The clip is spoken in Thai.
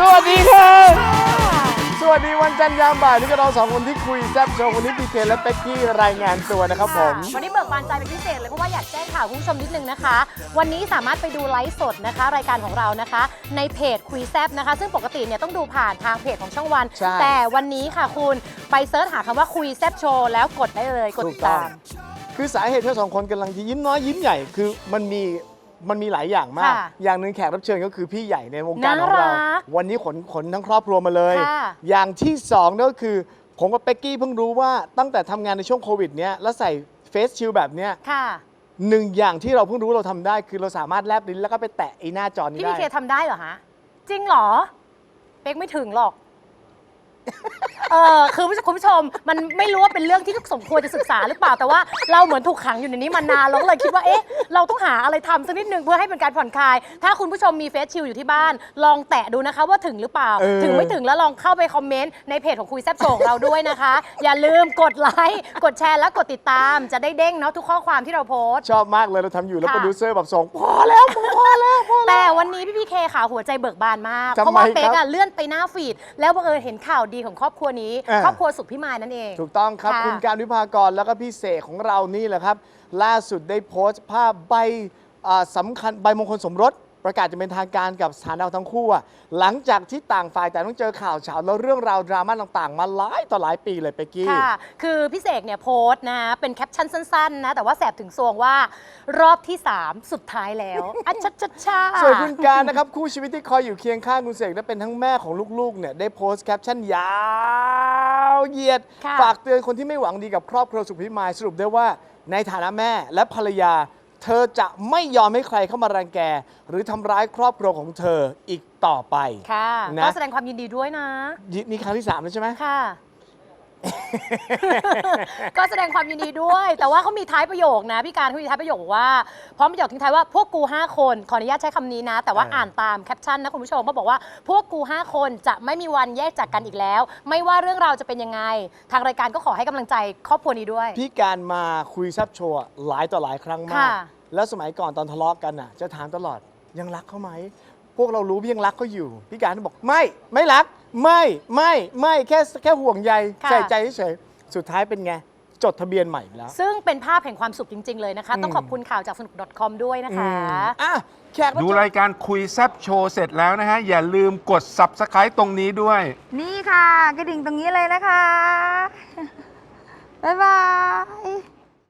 สวัสดีครับ สวัสดีวันจันทร์ยามบ่ายนี่ก็เราสองคนที่คุยแซ่บโชว์วันนี้พีเคและเป็กกี้รายงานตัวนะครับผม ค่ะวันนี้เบิกบานใจเป็นพิเศษเลยเพราะว่าอยากแจ้งข่าวคุณผู้ชมนิดนึงนะคะ วันนี้สามารถไปดูไลฟ์สดนะคะ รายการของเรานะคะ ในเพจคุยแซบนะคะ ซึ่งปกติเนี่ยต้องดูผ่านทางเพจของช่องวัน ใช่ แต่วันนี้ค่ะคุณไปเซิร์ชหาคำว่าคุยแซบโชว์แล้วกดได้เลยกดถูติกดต้องตามคือสาเหตุที่เราสองคนกำลังจะยิ้มน้อยยิ้มใหญ่ คือมันมี มันมีหลายอย่างมาก ค่ะอย่างหนึ่งแขกรับเชิญก็คือพี่ใหญ่ในวงการของน่าเรารักวันนี้ขนขนทั้งครอบครัวมาเลย ค่ะอย่างที่สองก็คือ ผมกับเป็กกี้เพิ่งรู้ว่าตั้งแต่ทำงานในช่วงโควิดเนี้ยแล้วใส่เฟสชิลแบบเนี้ยค่ะ หนึ่งอย่างที่เราเพิ่งรู้เราทำได้ คือเราสามารถแลบลิ้นแล้วก็ไปแตะไอ้หน้าจอนี้พี่ได้พีเคทำได้เหรอฮะ จริงเหรอ เป๊กไม่ถึงหรอก เออคือคุณผู้ชมมันไม่รู้ว่าเป็นเรื่องที่สมควรจะศึกษาหรือเปล่าแต่ว่าเราเหมือนถูกขังอยู่ในนี้มานานเราก็เลยคิดว่าเอ๊ะเราต้องหาอะไรทำสักนิดนึงเพื่อให้เป็นการผ่อนคลาย ถ้าคุณผู้ชมมีเฟซชิลอยู่ที่บ้าน ลองแตะดูนะคะว่าถึงหรือเปล่า เออ ถึงไม่ถึงแล้วลองเข้าไปคอมเมนต์ในเพจของคุยแซบโชว์ของเราด้วยนะคะ อย่าลืมกดไลค์กดแชร์และกดติดตามจะได้เด้งเนาะทุกข้อความที่เราโพสต์ ชอบมากเลยเราทำอยู่แล้วค่ะ โปรดิวเซอร์แบบส่งพอแล้วพอแล้วพอ แล้วแต่วันนี้พี่พีเคค่ะหัวใจเบิกบานมาก ทำไมเพราะว่าเป๊กครัอะบเลื่อนไปหน้าฟีด แล้วบังเอิญเห็นข่าวดีของครอบครัวนี้ อ่า ครอบครัวสุขพิมายนั่นเอง ถูกต้องครับ ค่ะ คุณการวิภากรแล้วก็พี่เสกของเรานี่แหละครับ ล่าสุดได้โพสต์ภาพใบอ่าสำคัญใบมงคลสมรส ประกาศจะเป็นทางการกับสถานดาวทั้งคู่อะหลังจากที่ต่างฝ่ายแต่างต้องเจอข่าวเฉาแล้วเรื่องราวดราม่าต่างๆ มาหลายต่อหลายปีเลยเปกกี้ ค่ะ คือพี่เสกเนี่ยโพสต์นะ เป็นแคปชั่นสั้นๆ นะ แต่ว่าแสบถึงซวงว่ารอบที่ 3 สุดท้ายแล้วอัจฉริชาส่วนคุณการนะครับ คู่ชีวิตที่คอยอยู่เคียงข้างคุณเสกและเป็นทั้งแม่ของลูกๆเนี่ยได้โพสต์แคปชั่นยาวเหยียด ค่ะ ฝากเตือนคนที่ไม่หวังดีกับครอบครัวสุขพิมายสรุปได้ว่าในฐานะแม่และภรรยา เธอจะไม่ยอมให้ใครเข้ามารังแก หรือทำร้ายครอบครัวของเธออีกต่อไป ค่ะนะ ก็แสดงความยินดีด้วยนะ นี่นี่ครั้งที่3แล้วใช่ไหม ค่ะ ก็แสดงความยินดีด้วย แต่ว่าเขามีท้ายประโยคนะพี่การเขามีท้ายประโยคบอกว่าพร้อมประโยคทิ้งท้ายว่าพวกกู 5 คนขออนุญาตใช้คำนี้นะ แต่ว่าอ่าอ่านตามแคปชั่นนะคุณผู้ชมก็บอกว่าพวกกู 5 คนจะไม่มีวันแยกจากกันอีกแล้ว ไม่ว่าเรื่องราวจะเป็นยังไง ทางรายการก็ขอให้กำลังใจครอบครัวนี้ด้วย พี่การมาคุยซับโชว์หลายต่อหลายครั้งมาก ค่ะ แล้วสมัยก่อนตอนทะเลาะกันน่ะ จะถามตลอดยังรักเขาไหม พวกเรารู้พี่ยังรักเขาอยู่ พี่การก็บอกไม่ไม่รัก ไม่ไม่ไม่แค่แค่ห่วงใยค่ะ ใส่ใจเฉยๆสุดท้ายเป็นไง จดทะเบียนใหม่อีกแล้ว ซึ่งเป็นภาพแห่งความสุขจริง ๆ เลยนะคะ ต้องขอบคุณข่าวจากสนุก .com ด้วยนะคะ อะแขกรับดูเชิญ รายการคุยแซบโชว์เสร็จแล้วนะฮะ อย่าลืมกด subscribe ตรงนี้ด้วย นี่ค่ะ กระดิ่งตรงนี้เลยนะคะ บ๊ายบาย